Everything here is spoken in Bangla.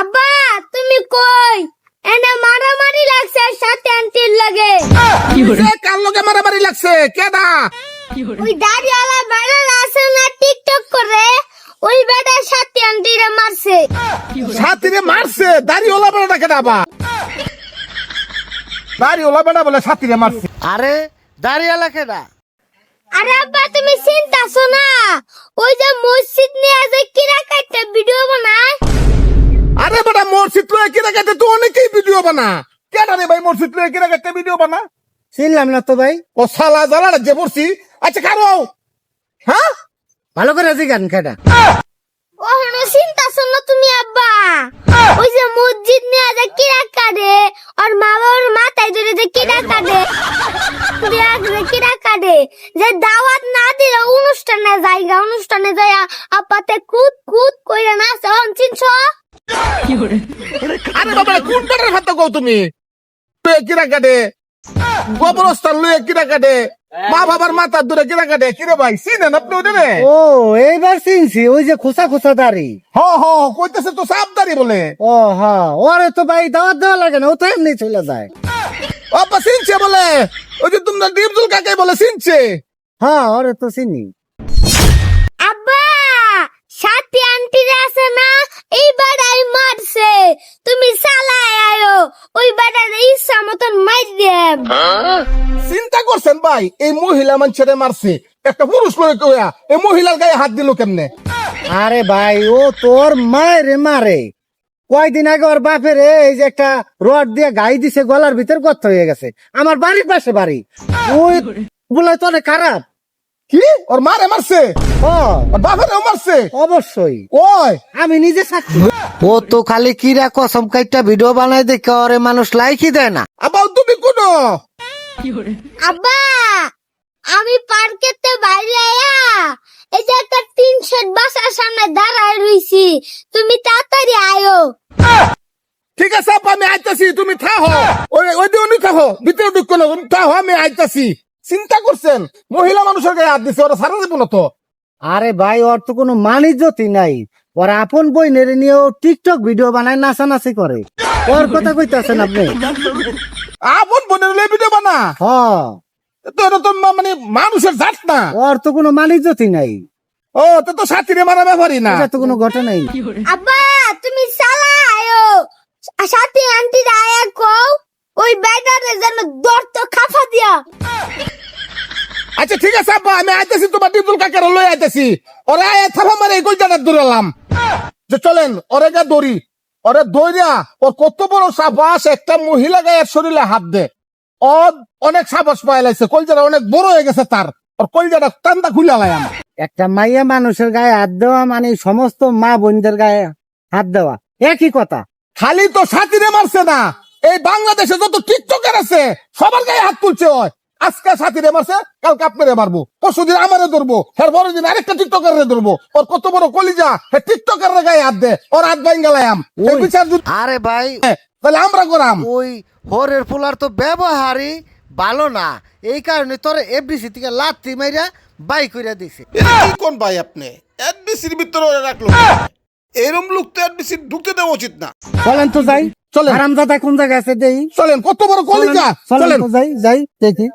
আব্বা তুমি কই? এনে মারামারি লাগছে সাথে আন্টির লাগে। কার লগে মারামারি লাগছে? কেডা ওই দাড়িওয়ালা বেড়া আছে না টিকটক করে ওই বেটার সাথে আন্টিরে মারছে। সাথীরে মারছে? দাড়ি ওলা বেড়া কেডা বা দাড়ি ওলা বেড়া বলে সাথীরে মারছে। আরে দাঁড়িয়ে কেডা আরে আব্বা তুমি চিন্তাছো না? ওই যে মসজিদ নিয়ে যে কিরা কাটতে ভিডিও বানায় আরে বেটা মসজিদ লয়ে কিরা কাটে তো অনেকেই ভিডিও বানা। কেডা রে ভাই মসজিদ লয়ে কিরা কাটে ভিডিও বানা? চিনলাম না তো ভাই। ও সালা জালা যে পড়ছি। আচ্ছা কারও হ্যাঁ? ভালো করে জিগান কেডা ওখানে চিন্তাছো না তুমি আব্বা। ওই যে মসজিদ নিয়ে যে কিরা কাটে আর মা বাবার মাথায় ধরে যে কিরা কাটে কিরা যে দাওয়াত না দিলে অনুষ্ঠানে যাইগা অনুষ্ঠানে যাইয়া আপাতে কুদ কুদ কইরা না অন চিনছ? আরে বাবা কোন বেটার হাতে কও তুমি? লয়ে কিরা কাটে গোবরস্থান লয়ে কিরা কাটে মা বাবার মাথার দূরে কিরা কাটে কিরে ভাই চিনেন আপনি ওদের রে ও এইবার চিনছি ওই যে খোসা খোসা দাড়ি। হ হ কইতেছে তো সাবদারি বলে। ও হ্যাঁ ওরে তো ভাই দাওয়াত দেওয়া লাগে না ও তো এমনি চলে যায়। বাবা চিনছে বলে। ওই যে তোমরা ডিপজুল কাকে বলে চিনছে হ্যাঁ ওরে তো চিনি। আব্বা সাথী আন্টিরে আছে না? এই বেড়াই মারছে। তুমি চালায় আয়ো। ওই বেড়ার ইচ্ছা মতন মার দেব চিন্তা করছেন ভাই এই মহিলা মানুষের মারছে। একটা পুরুষ লয়ে কইয়া এই মহিলার গায়ে হাত দিল কেমনে? আরে ভাই ও তোর মায়েরে মারে। কয়দিন আগে ওর বাপের এই যে একটা রড দিয়ে গাই দিছে গলার ভিতর গর্ত হয়ে গেছে। আমার বাড়ির পাশে বাড়ি। ওই বলে তো অনেক খারাপ। কি? ওর মারে মারছে? ও। বাপেরও মারছে? অবশ্যই। ওই। আমি নিজে সাক্ষী। ও তো খালি কিরা কসম কাইটা ভিডিও বানাই দেখে ওরে মানুষ লাইকই দেয় না। আবার তুমি কোন? আব্বা আমি পার্কেতে বাইরে আয়া এই যে একটা টিন শেড বাসার সামনে দাঁড়ায় রইছি তুমি তাড়াতাড়ি আয়ো ঠিক আছে আপা আমি আইতাছি তুমি থাহো। ওই ওই দিয়ে উনি থাহো ভিতরে ঢুকো না তুমি থাহো আমি আইতাছি। চিন্তা করছেন মহিলা মানুষের গায়ে হাত দিছে ওরা সারা দেবো না তো। আরে ভাই ওর তো কোনো মানিজ্যতি নাই। ওর আপন বই নেড়ে নিয়ে ও টিকটক ভিডিও বানায় নাচানাচি করে। ওর কথা কইতাছেন আপনি? আপন বোনের লয়ে ভিডিও বানা? হ। তো এটা তো মানে মানুষের জাত না। ওর তো কোনো মানিজ্যতি নাই। ও তো তো সাথীরে মারা ব্যাপারই না। এটা তো কোনো ঘটনাই না। আব্বা তুমি আইতেছি তোমার টিপুল কাকের লই আইতেছি। ওরে আয় থাফা মারে এই কলজাটা দূরালাম যে চলেন ওরে গা দড়ি। ওরে দইরা ওর কত বড় সাবাস একটা মহিলা গায়ের শরীরে হাত দে। ও অনেক সাবাস পায় লাইছে কলজাটা অনেক বড় হয়ে গেছে তার। ওর কলজাটা টান্দা খুলে লাইম একটা মাইয়া মানুষের গায়ে হাত দেওয়া মানে সমস্ত মা বোনদের গায়ে হাত দেওয়া। একই কথা। খালি তো সাথীরে মারছে না। এই বাংলাদেশে যত টিকটকার আছে সবার গায়ে হাত তুলছে ওই। আজকে সাথীরে মারছে কালকে আপনারে মারবো। পরশু দিন আমারে ধরবো এর পরের দিন আরেকটা টিকটকারে ধরবো। ওর কত বড় কলিজা হে টিকটকারের গায়ে হাত দে ওর হাত বাইন গেলাম ওই। বিচার আরে ভাই। তাহলে আমরা করাম। ওই হরের পোলার তো ব্যবহারই ভালো না। এই কারণে তোর এফডিসি থেকে লাত্তি মাইরা বাই কইরা দিছে। কোন ভাই আপনি? এডবিসির ভিতরে ওরা রাখল এরম লোক তো এডবিসির ঢুকতে দেওয়া উচিত না। চলেন তো যাই চলেন। আরামদাদা কোন জায়গায় আছে দেই? চলেন কত বড় কলিজা চলেন চলেন। তো যাই যাই দেখি।